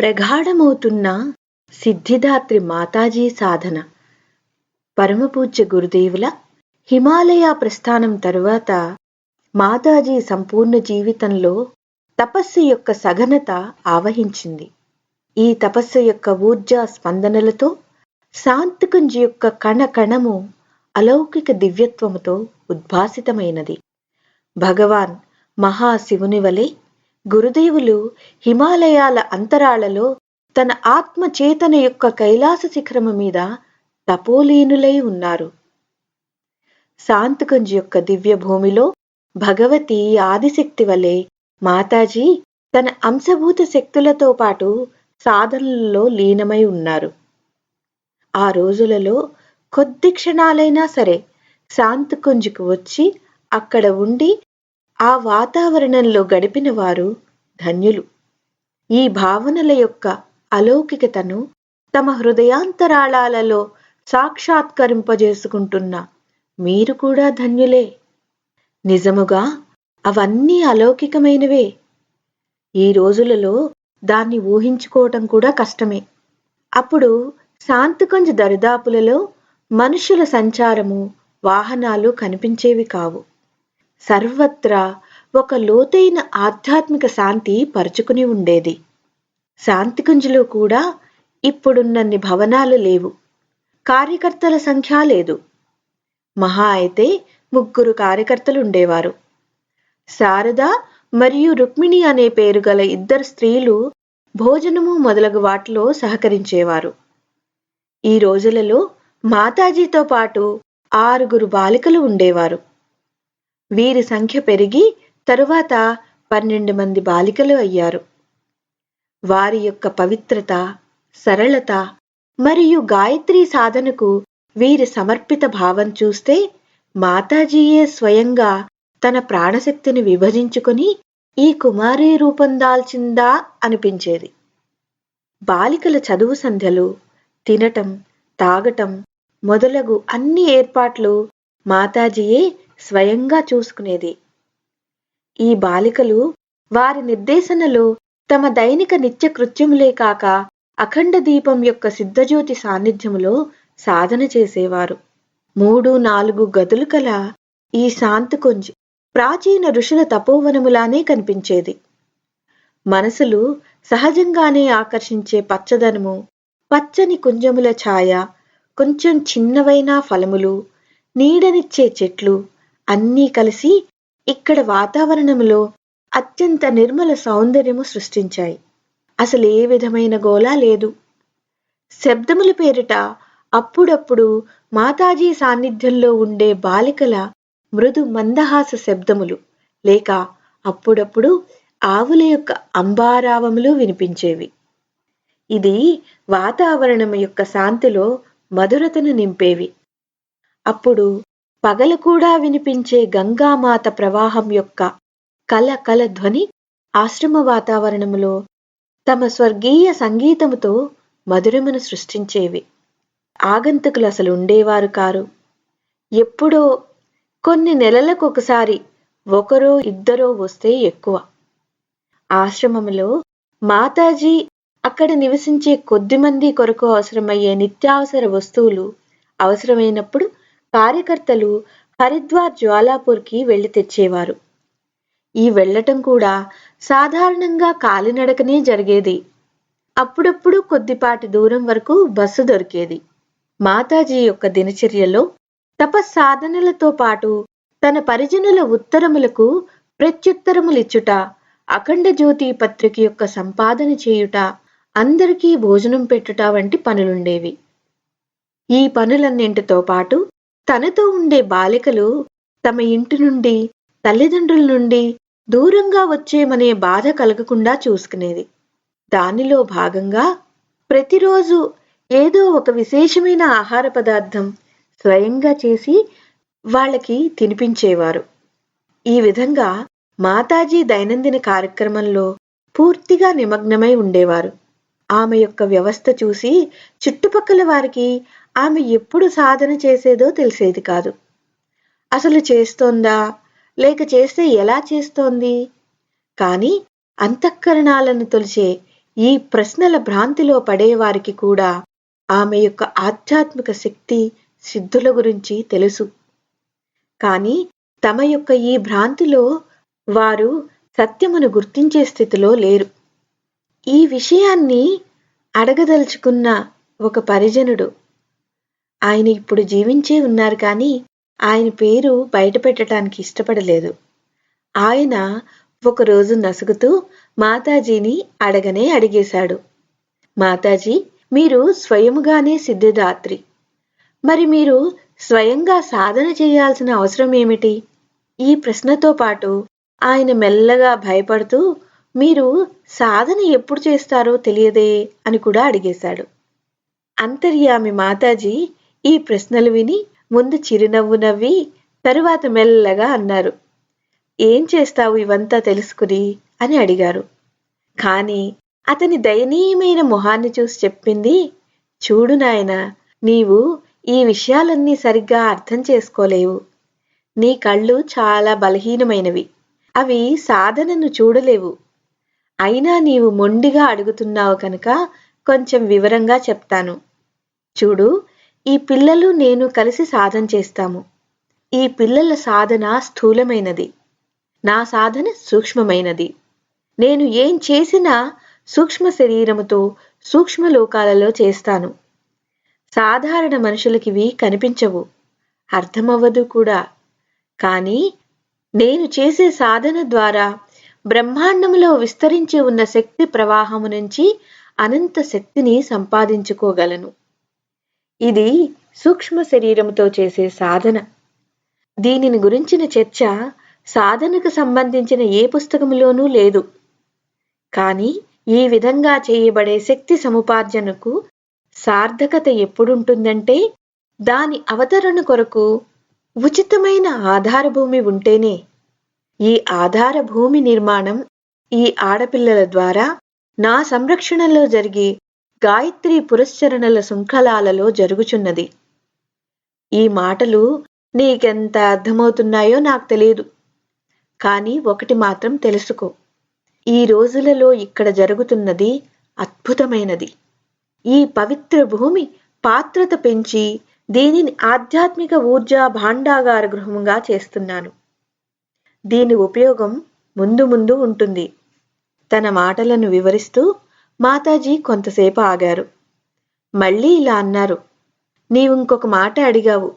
ప్రగాఢమవుతున్న సిద్ధిదాత్రి మాతాజీ సాధన. పరమపూజ్య గురుదేవుల హిమాలయ ప్రస్థానం తరువాత మాతాజీ సంపూర్ణ జీవితంలో తపస్సు యొక్క సఘనత ఆవహించింది. ఈ తపస్సు యొక్క ఊర్జా స్పందనలతో శాంతికుంజ్ యొక్క కణ కణము అలౌకిక దివ్యత్వముతో ఉద్భాసితమైనది. భగవాన్ మహాశివుని వలె గురుదేవులు హిమాలయాల అంతరాళలో తన ఆత్మ చేతన యొక్క కైలాస శిఖరము మీద తపోలీనులై ఉన్నారు. శాంతకుంజ్ యొక్క దివ్య భూమిలో భగవతి ఆదిశక్తి వలె మాతాజీ తన అంశభూత శక్తులతో పాటు సాధనలలో లీనమై ఉన్నారు. ఆ రోజులలో కొద్ది క్షణాలైనా సరే శాంతికుంజుకు వచ్చి అక్కడ ఉండి ఆ వాతావరణంలో గడిపిన వారు ధన్యులు. ఈ భావనల యొక్క అలౌకికతను తమ హృదయాంతరాళాలలో సాక్షాత్కరింపజేసుకుంటున్న మీరు కూడా ధన్యులే. నిజముగా అవన్నీ అలౌకికమైనవే. ఈ రోజులలో దాన్ని ఊహించుకోవటం కూడా కష్టమే. అప్పుడు శాంతికొంజ దరిదాపులలో మనుషుల సంచారము వాహనాలు కనిపించేవి కావు. సర్వత్రా ఒక లోతైన ఆధ్యాత్మిక శాంతి పరుచుకుని ఉండేది. శాంతికుంజలో కూడా ఇప్పుడున్నన్ని భవనాలు లేవు. కార్యకర్తల సంఖ్య లేదు. మహా అయితే ముగ్గురు కార్యకర్తలు ఉండేవారు. శారద మరియు రుక్మిణి అనే పేరు గల ఇద్దరు స్త్రీలు భోజనము మొదలగు వాటిలో సహకరించేవారు. ఈ రోజులలో మాతాజీతో పాటు ఆరుగురు బాలికలు ఉండేవారు. వీరి సంఖ్య పెరిగి తరువాత పన్నెండు మంది బాలికలు అయ్యారు. వారి యొక్క పవిత్రత సరళత మరియు గాయత్రి సాధనకు వీరి సమర్పిత భావం చూస్తే మాతాజీయే స్వయంగా తన ప్రాణశక్తిని విభజించుకొని ఈ కుమారి రూపం దాల్చిందా అనిపించేది. బాలికల చదువు సంధ్యలు తినటం తాగటం మొదలగు అన్ని ఏర్పాట్లు మాతాజీయే స్వయంగా చూసుకునేది. ఈ బాలికలు వారి నిర్దేశనలో తమ దైనిక నిత్య కృత్యములే కాక అఖండ దీపం యొక్క సిద్ధజ్యోతి సాన్నిధ్యములో సాధన చేసేవారు. మూడు నాలుగు గదులు కల ఈ శాంతికుంజ్ ప్రాచీన ఋషుల తపోవనములానే కనిపించేది. మనసులు సహజంగానే ఆకర్షించే పచ్చదనము పచ్చని కుంజముల ఛాయ కొంచెం చిన్నవైన ఫలములు నీడనిచ్చే చెట్లు అన్నీ కలిసి ఇక్కడ వాతావరణంలో అత్యంత నిర్మల సౌందర్యము సృష్టించాయి. అసలు ఏ విధమైన గోలా లేదు. శబ్దముల పేరిట అప్పుడప్పుడు మాతాజీ సాన్నిధ్యంలో ఉండే బాలికల మృదు మందహాస శబ్దములు లేక అప్పుడప్పుడు ఆవుల యొక్క అంబారావములు వినిపించేవి. ఇది వాతావరణం యొక్క శాంతిలో మధురతను నింపేవి. అప్పుడు పగలు కూడా వినిపించే గంగామాత ప్రవాహం యొక్క కల కల ధ్వని ఆశ్రమ వాతావరణములో తమ స్వర్గీయ సంగీతముతో మధురమును సృష్టించేవి. ఆగంతుకులు అసలు ఉండేవారు కారు. ఎప్పుడో కొన్ని నెలలకు ఒకసారి ఒకరో ఇద్దరో వస్తే ఎక్కువ. ఆశ్రమంలో మాతాజీ అక్కడ నివసించే కొద్ది మంది కొరకు అవసరమయ్యే నిత్యావసర వస్తువులు అవసరమైనప్పుడు కార్యకర్తలు హరిద్వార్ జ్వాలాపూర్కి వెళ్ళి తెచ్చేవారు. ఈ వెళ్ళటం కూడా సాధారణంగా కాలినడకనే జరిగేది. అప్పుడప్పుడు కొద్దిపాటి దూరం వరకు బస్సు దొరికేది. మాతాజీ యొక్క దినచర్యలో తపస్సాధనలతో పాటు తన పరిజనుల ఉత్తరములకు ప్రత్యుత్తరములిచ్చుట అఖండ జ్యోతి పత్రిక యొక్క సంపాదన చేయుట అందరికీ భోజనం పెట్టుట వంటి పనులుండేవి. ఈ పనులన్నింటితో పాటు తనతో ఉండే బాలికలు తమ ఇంటి నుండి తల్లిదండ్రుల నుండి దూరంగా వచ్చేమనే బాధ కలగకుండా చూసుకునేది. దానిలో భాగంగా ప్రతిరోజు ఏదో ఒక విశేషమైన ఆహార పదార్థం స్వయంగా చేసి వాళ్ళకి తినిపించేవారు. ఈ విధంగా మాతాజీ దైనందిన కార్యక్రమంలో పూర్తిగా నిమగ్నమై ఉండేవారు. ఆమె యొక్క వ్యవస్థ చూసి చుట్టుపక్కల వారికి ఆమె ఎప్పుడు సాధన చేసేదో తెలిసేది కాదు. అసలు చేస్తోందా? లేక చేస్తే ఎలా చేస్తోంది? కానీ అంతఃకరణాలను తొలిచే ఈ ప్రశ్నల భ్రాంతిలో పడేవారికి కూడా ఆమె యొక్క ఆధ్యాత్మిక శక్తి సిద్ధుల గురించి తెలుసు. కానీ తమ యొక్క ఈ భ్రాంతిలో వారు సత్యమును గుర్తించే స్థితిలో లేరు. ఈ విషయాన్ని అడగదలుచుకున్న ఒక పరిజనుడు ఆయన ఇప్పుడు జీవించే ఉన్నారు కానీ ఆయన పేరు బయట పెట్టడానికి ఇష్టపడలేదు. ఆయన ఒకరోజు నసుగుతూ మాతాజీని అడగనే అడిగేశాడు. మాతాజీ మీరు స్వయముగానే సిద్ధిదాత్రి. మరి మీరు స్వయంగా సాధన చేయాల్సిన అవసరం ఏమిటి? ఈ ప్రశ్నతో పాటు ఆయన మెల్లగా భయపడుతూ మీరు సాధన ఎప్పుడు చేస్తారో తెలియదే అని కూడా అడిగేశాడు. అంతర్యామి మాతాజీ ఈ ప్రశ్నలు విని ముందు చిరునవ్వు నవ్వి తరువాత మెల్లగా అన్నారు. ఏం చేస్తావు ఇవంతా తెలుసుకుని? అని అడిగారు. కానీ అతని దయనీయమైన మొహాన్ని చూసి చెప్పింది చూడు నాయన నీవు ఈ విషయాలన్నీ సరిగ్గా అర్థం చేసుకోలేవు. నీ కళ్ళు చాలా బలహీనమైనవి. అవి సాధనను చూడలేవు. అయినా నీవు మొండిగా అడుగుతున్నావు కనుక కొంచెం వివరంగా చెప్తాను. చూడు ఈ పిల్లలు నేను కలిసి సాధన చేస్తాము. ఈ పిల్లల సాధన స్థూలమైనది. నా సాధన సూక్ష్మమైనది. నేను ఏం చేసినా సూక్ష్మ శరీరముతో సూక్ష్మ లోకాలలో చేస్తాను. సాధారణ మనుషులకివి కనిపించవు. అర్థమవ్వదు కూడా. కానీ నేను చేసే సాధన ద్వారా బ్రహ్మాండములో విస్తరించి ఉన్న శక్తి ప్రవాహము నుంచి అనంత శక్తిని సంపాదించుకోగలను. ఇది సూక్ష్మ శరీరంతో చేసే సాధన. దీనిని గురించిన చర్చ సాధనకు సంబంధించిన ఏ పుస్తకంలోనూ లేదు. కానీ ఈ విధంగా చేయబడే శక్తి సముపార్జనకు సార్థకత ఎప్పుడుంటుందంటే దాని అవతరణ కొరకు ఉచితమైన ఆధారభూమి ఉంటేనే. ఈ ఆధార భూమి నిర్మాణం ఈ ఆడపిల్లల ద్వారా నా సంరక్షణలో జరిగి గాయత్రి పురశ్చరణల శృంఖలాలలో జరుగుచున్నది. ఈ మాటలు నీకెంత అర్థమవుతున్నాయో నాకు తెలియదు. కానీ ఒకటి మాత్రం తెలుసుకో. ఈ రోజులలో ఇక్కడ జరుగుతున్నది అద్భుతమైనది. ఈ పవిత్ర భూమి పాత్రత పెంచి దీనిని ఆధ్యాత్మిక ఊర్జా భాండాగార గృహంగా చేస్తున్నాను. దీని ఉపయోగం ముందు ముందు ఉంటుంది. తన మాటలను వివరిస్తూ మాతాజీ కొంతసేపు ఆగారు. మళ్ళీ ఇలా అన్నారు. నీవు ఇంకొక మాట అడిగావు.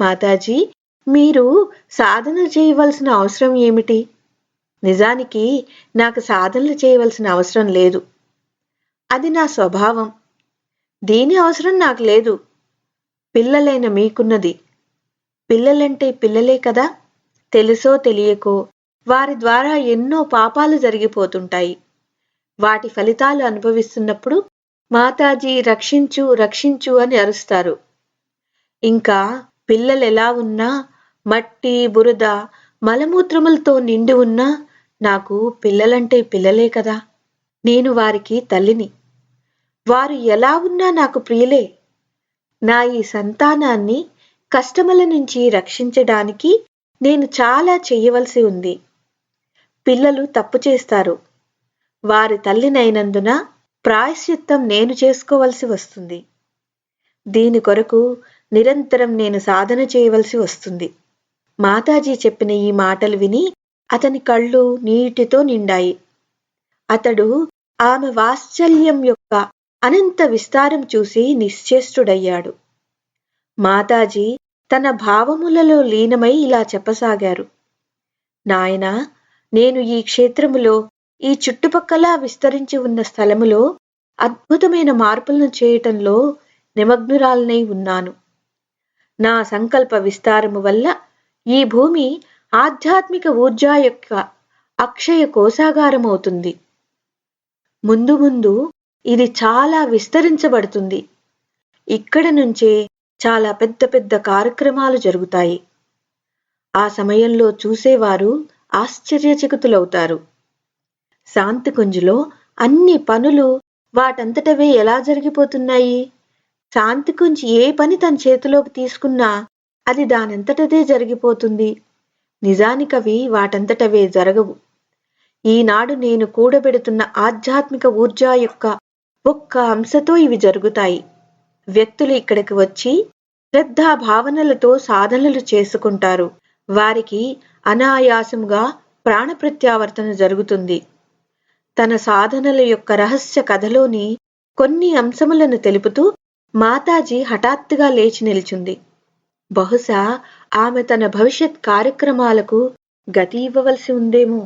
మాతాజీ మీరు సాధనలు చేయవలసిన అవసరం ఏమిటి? నిజానికి నాకు సాధనలు చేయవలసిన అవసరం లేదు. అది నా స్వభావం. దీని అవసరం నాకు లేదు. పిల్లలైన మీకున్నది. పిల్లలంటే పిల్లలే కదా. తెలుసో తెలియకో వారి ద్వారా ఎన్నో పాపాలు జరిగిపోతుంటాయి. వాటి ఫలితాలు అనుభవిస్తున్నప్పుడు మాతాజీ రక్షించు రక్షించు అని అరుస్తారు. ఇంకా పిల్లలు ఎలా ఉన్నా మట్టి బురద మలమూత్రములతో నిండి ఉన్నా నాకు పిల్లలంటే పిల్లలే కదా. నేను వారికి తల్లిని. వారు ఎలా ఉన్నా నాకు ప్రియులే. నా ఈ సంతానాన్ని కష్టముల నుంచి రక్షించడానికి నేను చాలా చేయవలసి ఉంది. పిల్లలు తప్పు చేస్తారు. వారి తల్లినైనందున ప్రాయశ్చిత్తం నేను చేసుకోవలసి వస్తుంది. దీని కొరకు నిరంతరం నేను సాధన చేయవలసి వస్తుంది. మాతాజీ చెప్పిన ఈ మాటలు విని అతని కళ్ళు నీటితో నిండాయి. అతడు ఆమె వాత్సల్యం యొక్క అనంత విస్తారం చూసి నిశ్చేష్టుడయ్యాడు. మాతాజీ తన భావములలో లీనమై ఇలా చెప్పసాగారు. నాయనా నేను ఈ క్షేత్రములో ఈ చుట్టుపక్కల విస్తరించి ఉన్న స్థలములో అద్భుతమైన మార్పులను చేయటంలో నిమగ్నురాలనై ఉన్నాను. నా సంకల్ప విస్తారము వల్ల ఈ భూమి ఆధ్యాత్మిక ఊర్జా యొక్క అక్షయ కోశాగారమవుతుంది. ముందు ముందు ఇది చాలా విస్తరించబడుతుంది. ఇక్కడ నుంచే చాలా పెద్ద పెద్ద కార్యక్రమాలు జరుగుతాయి. ఆ సమయంలో చూసేవారు ఆశ్చర్యచకితులవుతారు. శాంతికుంజులో అన్ని పనులు వాటంతటవే ఎలా జరిగిపోతున్నాయి? శాంతికుంజ్ ఏ పని తన చేతిలోకి తీసుకున్నా అది దానంతటదే జరిగిపోతుంది. నిజానికవి వాటంతటవే జరగవు. ఈనాడు నేను కూడబెడుతున్న ఆధ్యాత్మిక ఊర్జా యొక్క ఒక్క అంశతో ఇవి జరుగుతాయి. వ్యక్తులు ఇక్కడికి వచ్చి శ్రద్ధా భావనలతో సాధనలు చేసుకుంటారు. వారికి అనాయాసముగా ప్రాణప్రత్యావర్తన జరుగుతుంది. తన సాధనల యొక్క రహస్య కథలోని కొన్ని అంశములను తెలుపుతూ మాతాజీ హఠాత్తుగా లేచి నిల్చుంది. బహుశా ఆమె తన భవిష్యత్ కార్యక్రమాలకు గతి ఇవ్వవలసి ఉందేమో.